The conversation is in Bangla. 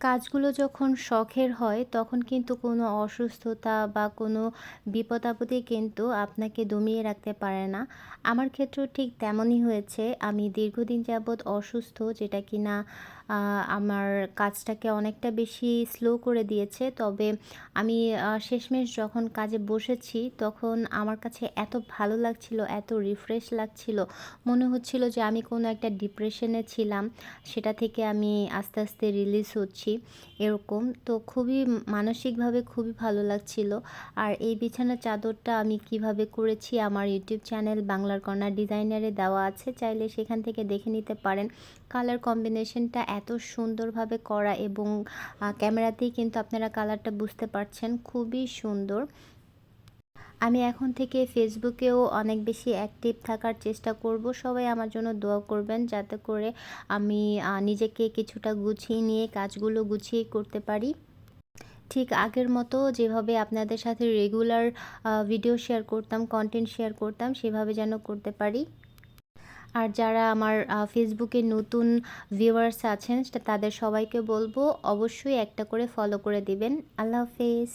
কাজগুলো যখন শখের হয় তখন কিন্তু কোনো অসুস্থতা বা কোনো বিপদ-আপদে কিন্তু আপনাকে দমিয়ে রাখতে পারে না। আমার ক্ষেত্রেও ঠিক তেমনই হয়েছে। আমি দীর্ঘদিন যাবৎ অসুস্থ যেটা কিনা আ আমার কাজটাকে অনেকটা বেশি স্লো করে দিয়েছে। তবে আমি শেষমেশ যখন কাজে বসেছি তখন আমার কাছে এত ভালো লাগছিল, এত রিফ্রেশ লাগছিল। মনে হচ্ছিল যে আমি কোনো একটা ডিপ্রেশনে ছিলাম। সেটা থেকে আমি আস্তে, আস্তে রিলিজ হচ্ছি। এরকম। তো খুবই মানসিকভাবে খুবই ভালো লাগছিল। আর এই বিছানার চাদরটা আমি কীভাবে করেছি আমার ইউটিউব চ্যানেল বাংলার কর্নার ডিজাইনারে দেওয়া আছে। চাইলে সেখান থেকে দেখে নিতে পারেন। কালার কম্বিনেশনটা এত সুন্দরভাবে করা এবং ক্যামেরাতেই কিন্তু আপনারা কালারটা বুঝতে পারছেন। খুবই সুন্দর। আমি এখন থেকে ফেসবুকেও অনেক বেশি অ্যাক্টিভ থাকার চেষ্টা করব। সবাই আমার জন্য দোয়া করবেন যাতে করে আমি নিজেকে কিছুটা গুছিয়ে নিয়ে কাজগুলো গুছিয়ে করতে পারি। ঠিক আগের মতো যেভাবে আপনাদের সাথে রেগুলার ভিডিও শেয়ার করতাম, কন্টেন্ট শেয়ার করতাম সেভাবে যেন করতে পারি। আর যারা আমার ফেসবুকে নতুন ভিউয়ার্স আছেন তাদের সবাইকে বলব অবশ্যই একটা করে ফলো করে দিবেন। আল্লাহ হাফেজ।